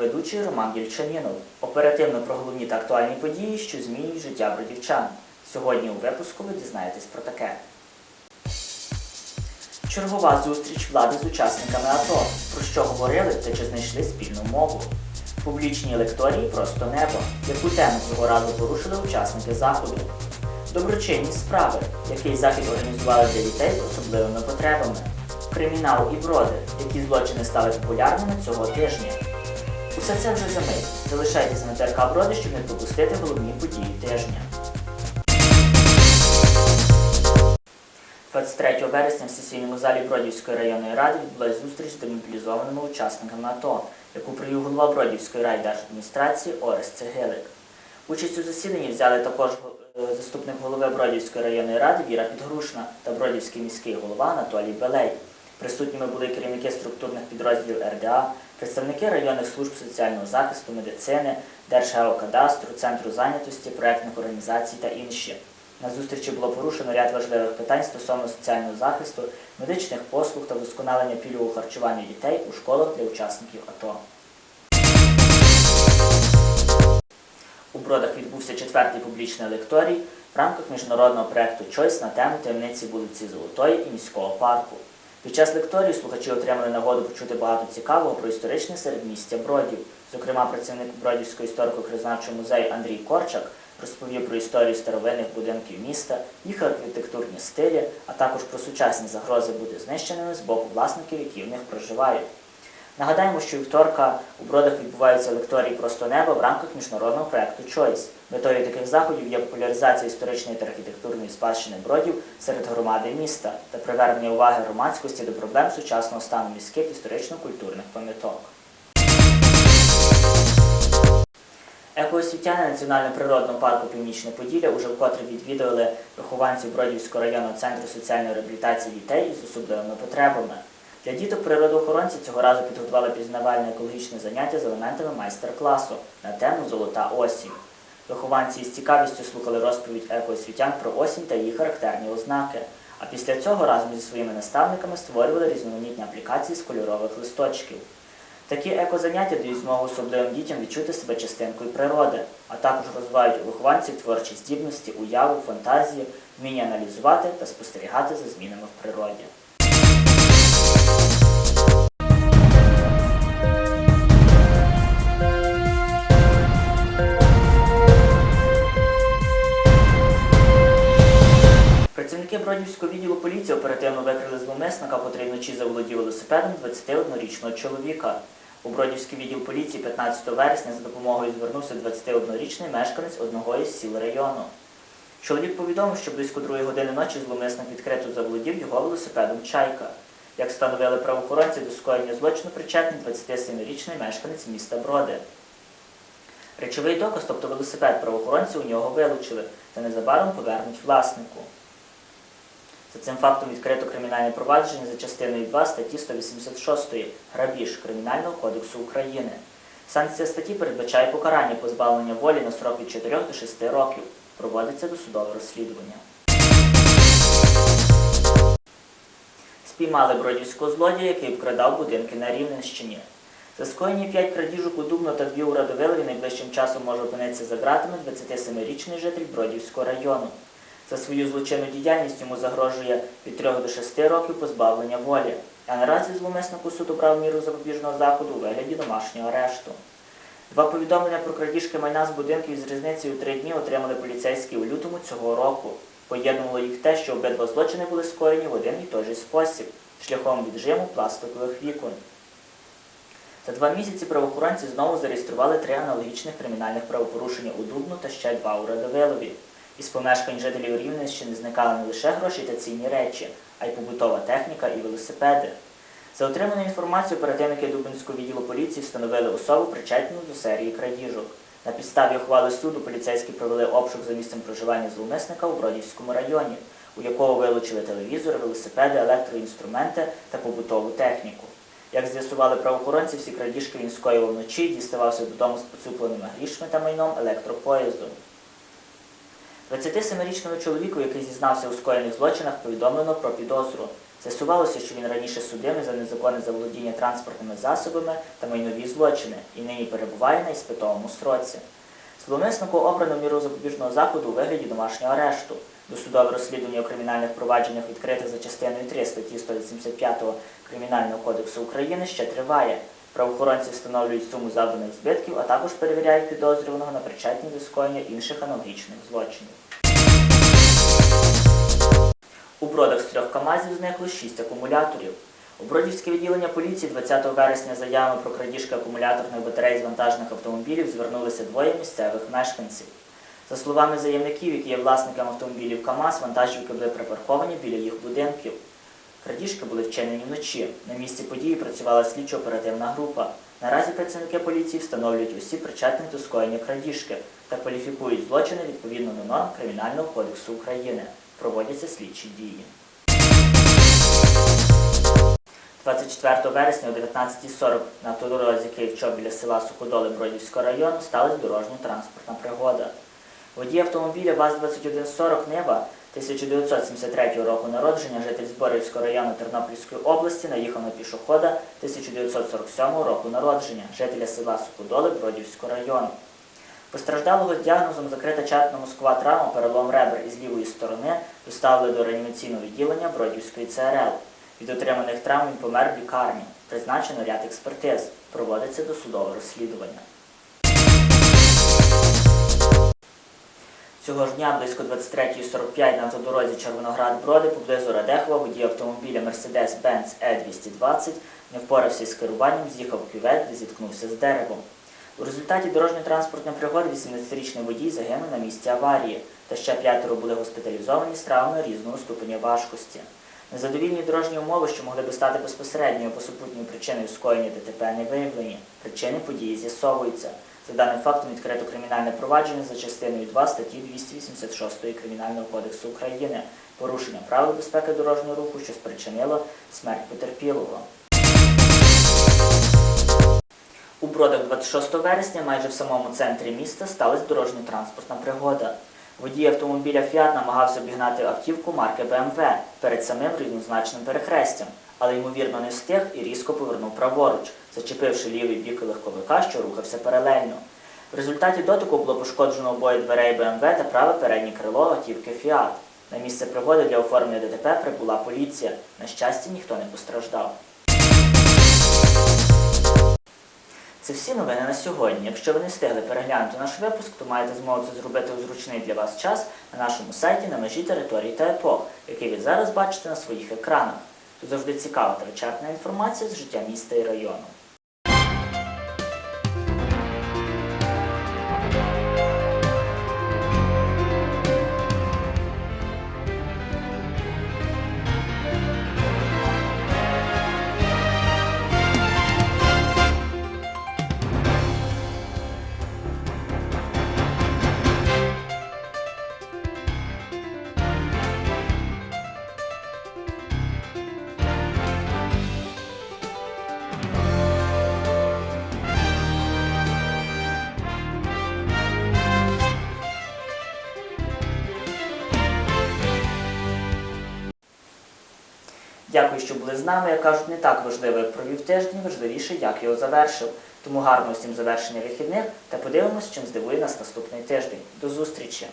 ведучий Роман Єльчанінов. Оперативно про головні та актуальні події, що змінюють життя бродівчан. Сьогодні у випуску ви дізнаєтесь про таке. Чергова зустріч влади з учасниками АТО. Про що говорили та чи знайшли спільну мову. Публічні лекторії просто небо. Яку тему цього разу порушили учасники заходу. Доброчинні справи, який захід організували для дітей з особливими потребами. Кримінал і броди, які злочини стали популярними цього тижня. Усе це вже за мить. Залишайтеся на ТРК Броди, щоб не пропустити головні події тижня. 23 вересня в сесійному залі Бродівської районної ради відбулася зустріч з демобілізованими учасниками АТО, яку провів голова Бродівської райдержадміністрації Орес Цегилик. Участь у засіданні взяли також е, заступник голови Бродівської районної ради Віра Підгрушна та Бродівський міський голова Анатолій Белей. Присутніми були керівники структурних підрозділів РДА, представники районних служб соціального захисту, медицини, Держгеокадастру, Центру зайнятості, проектних організацій та інші. На зустрічі було порушено ряд важливих питань стосовно соціального захисту, медичних послуг та вдосконалення пільгового харчування дітей у школах для учасників АТО. У Бродах відбувся четвертий публічний лекторій в рамках міжнародного проєкту Choice на тему таємниці вулиці Золотої і міського парку. Під час лекторії слухачі отримали нагоду почути багато цікавого про історичне середмістя Бродів. Зокрема, працівник Бродівського історико-кризнавчого музею Андрій Корчак розповів про історію старовинних будинків міста, їх архітектурні стилі, а також про сучасні загрози бути знищеними з боку власників, які в них проживають. Нагадаємо, що вівторка у Бродах відбуваються лекторії «Просто небо» в рамках міжнародного проєкту Choice. Метою таких заходів є популяризація історичної та архітектурної спадщини бродів серед громади міста та привернення уваги громадськості до проблем сучасного стану міських історично-культурних пам'яток. Екоосвітяни Національного природного парку Північне Поділля уже вкотре відвідали вихованців Бродівського районного центру соціальної реабілітації дітей із особливими потребами. Для діток природоохоронці цього разу підготували пізнавальне екологічне заняття з елементами майстер-класу на тему Золота осінь. Вихованці із цікавістю слухали розповідь екоосвітян про осінь та її характерні ознаки. А після цього разом зі своїми наставниками створювали різноманітні аплікації з кольорових листочків. Такі екозаняття дають змогу особливим дітям відчути себе частинкою природи, а також розвивають у вихованців творчі здібності, уяву, фантазії, вміння аналізувати та спостерігати за змінами в природі. Працівники Бродівського відділу поліції оперативно викрили зловмисника, котрий вночі заволодів велосипедом 21-річного чоловіка. У Бродівський відділ поліції 15 вересня за допомогою звернувся 21-річний мешканець одного із сіл району. Чоловік повідомив, що близько 2 години ночі зловмисник відкрито заволодів його велосипедом Чайка. Як встановили правоохоронці, до скоєння злочину причетний 27-річний мешканець міста Броди. Речовий доказ, тобто велосипед правоохоронці, у нього вилучили та незабаром повернуть власнику. За цим фактом відкрито кримінальне провадження за частиною 2 статті 186 грабіж Кримінального кодексу України. Санкція статті передбачає покарання позбавлення волі на срок від 4 до 6 років. Проводиться досудове розслідування. Спіймали бродівського злодія, який вкрадав будинки на Рівненщині. За скоєні 5 крадіжок у Дубно та дві у Радовилові найближчим часом може опинитися за ґратами 27-річний житель Бродівського району. За свою злочинну діяльність йому загрожує від 3 до 6 років позбавлення волі. А наразі зловмиснику суд обрав міру запобіжного заходу у вигляді домашнього арешту. Два повідомлення про крадіжки майна з будинків з різницею у три дні отримали поліцейські у лютому цього року. Поєднувало їх те, що обидва злочини були скоєні в один і той же спосіб шляхом віджиму пластикових вікон. За два місяці правоохоронці знову зареєстрували три аналогічних кримінальних правопорушення у Дубну та ще два у Радовилові. Із помешкань жителів Рівненщини зникали не лише гроші та цінні речі, а й побутова техніка і велосипеди. За отриманою інформацією, оперативники Дубинського відділу поліції встановили особу, причетну до серії крадіжок. На підставі ухвали суду поліцейські провели обшук за місцем проживання зловмисника у Бродівському районі, у якого вилучили телевізори, велосипеди, електроінструменти та побутову техніку. Як з'ясували правоохоронці, всі крадіжки він скоював вночі діставався додому з поцупленими грішми та майном електропоїздом. 27-річному чоловіку, який зізнався у скоєних злочинах, повідомлено про підозру. З'ясувалося, що він раніше судимий за незаконне заволодіння транспортними засобами та майнові злочини і нині перебуває на іспитовому строці. Зловмиснику обрано міру запобіжного заходу у вигляді домашнього арешту. Досудове розслідування у кримінальних провадженнях відкрите за частиною 3 статті 185 Кримінального кодексу України ще триває. Правоохоронці встановлюють суму завданих збитків, а також перевіряють підозрюваного на причетність до скоєння інших аналогічних злочинів. У бродах з трьох КАМАЗів зникло шість акумуляторів. У Бродівське відділення поліції 20 вересня з заявами про крадіжки акумуляторних батарей з вантажних автомобілів звернулися двоє місцевих мешканців. За словами заявників, які є власниками автомобілів КАМАЗ, вантажівки були припарковані біля їх будинків. Крадіжки були вчинені вночі. На місці події працювала слідчо-оперативна група. Наразі працівники поліції встановлюють усі причетних до скоєння крадіжки та кваліфікують злочини відповідно до норм Кримінального кодексу України. Проводяться слідчі дії. 24 вересня о 19.40 на автодорозі Київ-Чоп біля села Суходоли Бродівського району сталася дорожньо-транспортна пригода. Водій автомобіля ВАЗ-2140 Нива 1973 року народження, житель Зборівського району Тернопільської області, наїхав на пішохода 1947 року народження, жителя села Суходоли Бродівського району. Постраждалого з діагнозом закрита черепно-мозкова травма, перелом ребер із лівої сторони доставили до реанімаційного відділення Бродівської ЦРЛ. Від отриманих травм він помер в лікарні. Призначено ряд експертиз. Проводиться досудове розслідування. Цього ж дня близько 23.45 на автодорозі Червоноград-Броди поблизу Радехова водій автомобіля Mercedes-Benz E220 не впорався із керуванням, з'їхав в кювет, де зіткнувся з деревом. У результаті дорожньо-транспортної пригоди 18-річний водій загинув на місці аварії, та ще п'ятеро були госпіталізовані з травмами різного ступеня важкості. Незадовільні дорожні умови, що могли би стати безпосередньою або супутньою причиною скоєння ДТП, не виявлені. Причини події з'ясовуються. За даним фактом відкрито кримінальне провадження за частиною 2 статті 286 Кримінального кодексу України порушення правил безпеки дорожнього руху, що спричинило смерть потерпілого. У Бродах 26 вересня, майже в самому центрі міста, сталася дорожньо-транспортна пригода. Водій автомобіля Фіат намагався обігнати автівку марки БМВ перед самим рівнозначним перехрестям, але ймовірно не встиг і різко повернув праворуч, зачепивши лівий бік легковика, що рухався паралельно. В результаті дотику було пошкоджено обоє дверей БМВ та праве переднє крило автівки Фіат. На місце пригоди для оформлення ДТП прибула поліція. На щастя, ніхто не постраждав. Це всі новини на сьогодні. Якщо ви не встигли переглянути наш випуск, то маєте змогу це зробити у зручний для вас час на нашому сайті на межі територій та епох, який ви зараз бачите на своїх екранах. Тут завжди цікава та вичерпна інформація з життя міста і району. Дякую, що були з нами. Як кажуть, не так важливо, як провів тиждень, важливіше, як його завершив. Тому гарного усім завершення вихідних та подивимось, чим здивує нас наступний тиждень. До зустрічі!